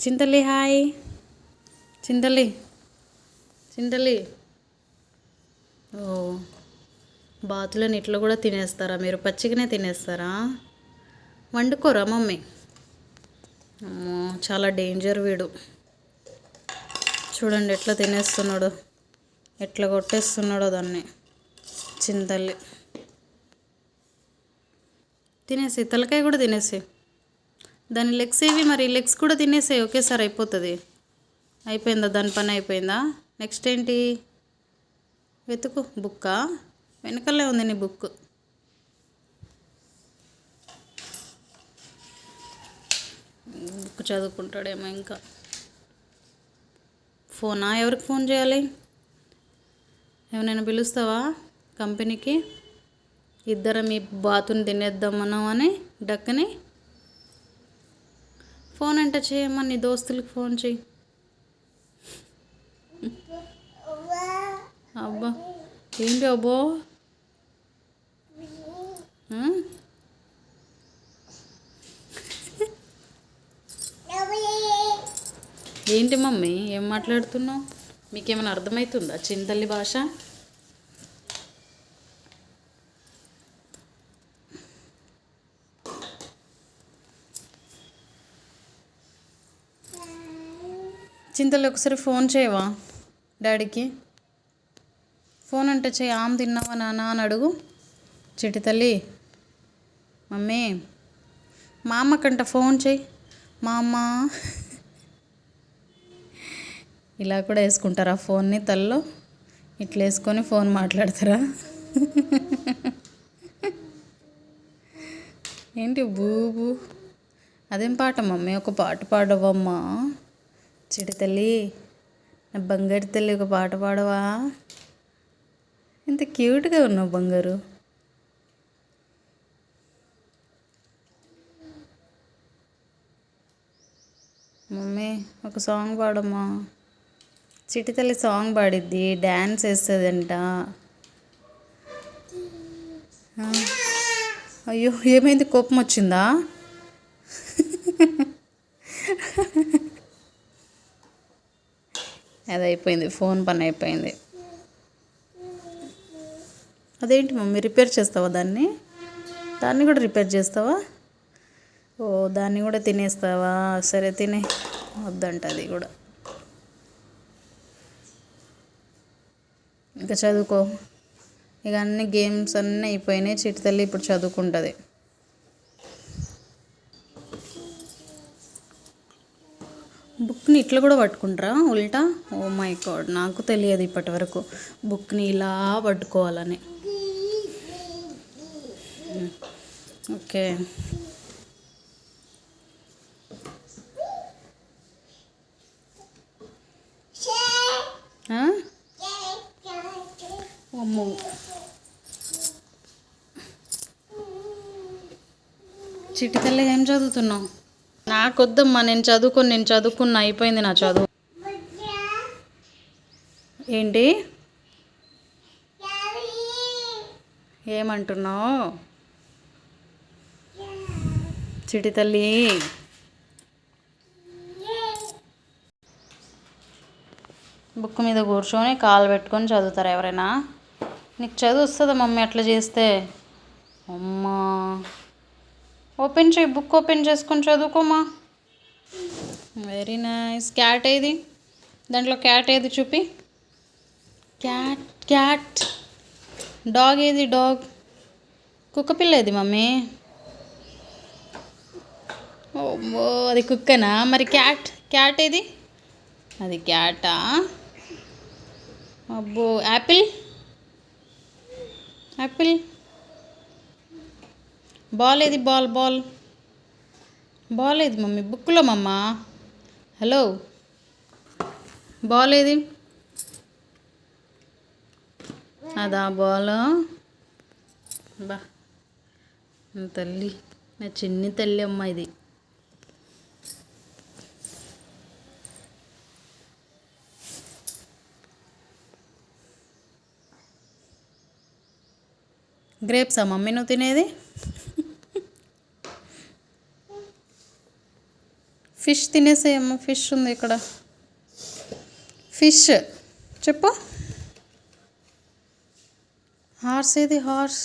Chintali hi చింతలి చింతలి ఓ బాతులని ఇట్లా కూడా తినేస్తారా మీరు? పచ్చిగానే తినేస్తారా? వండుకోరా మమ్మీ? అమ్మో చాలా డేంజర్ వీడు. చూడండి ఎట్లా తినేస్తున్నాడు. ఎట్లా కొట్టేస్తున్నాడో దాన్ని. చింతల్లి. తినేసి తలకాయ కూడా తినేసి. దాని లెగ్స్ ఏవి మరి లెగ్స్ కూడా తినేసాయి ఒకేసారి అయిపోతుంది. అయిపోయిందా? దాని పని అయిపోయిందా? నెక్స్ట్ ఏంటి? వెతుకు బుక్కా? వెనకలే ఉంది నీ బుక్. బుక్ చదువుకుంటాడేమో ఇంకా. ఫోనా? ఎవరికి ఫోన్ చేయాలి? ఏమైనా పిలుస్తావా కంపెనీకి? ఇద్దరం మీ బాతుని తినేద్దామన్నాం అని డక్కని ఫోన్ అంటే చేయమ్మా నీ దోస్తులకి ఫోన్ చేయి. అబ్బా ఏంటి అబ్బో? ఏంటి మమ్మీ ఏం మాట్లాడుతున్నావు? మీకేమైనా అర్థమవుతుందా చింతల్లి భాష? చింతలు ఒకసారి ఫోన్ చేయవా డాడీకి? ఫోన్ అంటే చేయి ఆమె తిన్నావా నాన్న అని అడుగు. చిటి తల్లి మమ్మీ మా అమ్మకంట ఫోన్ చేయి మా అమ్మ. ఇలా కూడా వేసుకుంటారా ఫోన్ని తల్లో? ఇట్లా వేసుకొని ఫోన్ మాట్లాడతారా? ఏంటి బూబు? అదేం పాట మమ్మీ? ఒక పాట పాడవమ్మా. చిటి తల్లి నా బంగారు తల్లి ఒక పాట పాడవా? ఎంత క్యూట్గా ఉన్నావు బంగారు. మమ్మీ ఒక సాంగ్ పాడమ్మా. చిటి తల్లి సాంగ్ పాడిద్ది డ్యాన్స్ వేస్తుందంట. అయ్యో ఏమైంది? కోపం వచ్చిందా? అది అయిపోయింది ఫోన్ పని అయిపోయింది అదేంటి మమ్మీ రిపేర్ చేస్తావా దాన్ని? దాన్ని కూడా రిపేర్ చేస్తావా? ఓ దాన్ని కూడా తినేస్తావా? సరే తినే. వద్దంట అది కూడా. ఇంకా చదువుకో. ఇక అన్ని గేమ్స్ అన్నీ అయిపోయినాయి చిటితల్లి ఇప్పుడు చదువుకుంటుంది. బుక్ని ఇట్లా కూడా పట్టుకుంటారా? ఉల్టా? ఓ మై గాడ్ నాకు తెలియదు ఇప్పటి వరకు బుక్ని ఇలా పట్టుకోవాలని. ఓకే. అమ్మో. చిట్టి తల్లి ఏం చదువుతున్నావు? నాకొద్దమ్మా నేను చదువుకొని నేను చదువుకున్న అయిపోయింది నా చదువు. ఏంటి? ఏమంటున్నావు? చిటి తల్లి. బుక్ మీద కూర్చొని కాలు పెట్టుకొని చదువుతారు ఎవరైనా? నీకు చదువు వస్తుందా మమ్మీ అట్లా చేస్తే? అమ్మా. ఓపెన్ చేయి బుక్ ఓపెన్ చేసుకొని చదువుకోమా. వెరీ నైస్ క్యాట్ ఏది? దాంట్లో క్యాట్ ఏది చూపి? క్యాట్ క్యాట్ డాగ్ ఏది? డాగ్ కుక్క పిల్ల ఏది మమ్మీ? ఓ అది కుక్కనా? మరి క్యాట్ క్యాట్ ఏది? అది క్యాటా అబ్బో యాపిల్? యాపిల్? బాల్ ఏది బాల్ బాల్. బాల్ ఏది మమ్మీ. బుక్లో మమ్మ. హలో. బాల్ ఏది అదా బాల్? బా. తల్లి. నా చిన్ని తల్లి అమ్మ ఇది. గ్రేప్సా మమ్మీ నువ్వు తినేది? ఫిష్ తినేసేయమ్మ ఫిష్ ఉంది ఇక్కడ. ఫిష్ చెప్పు. హార్స్ ఏది? హార్స్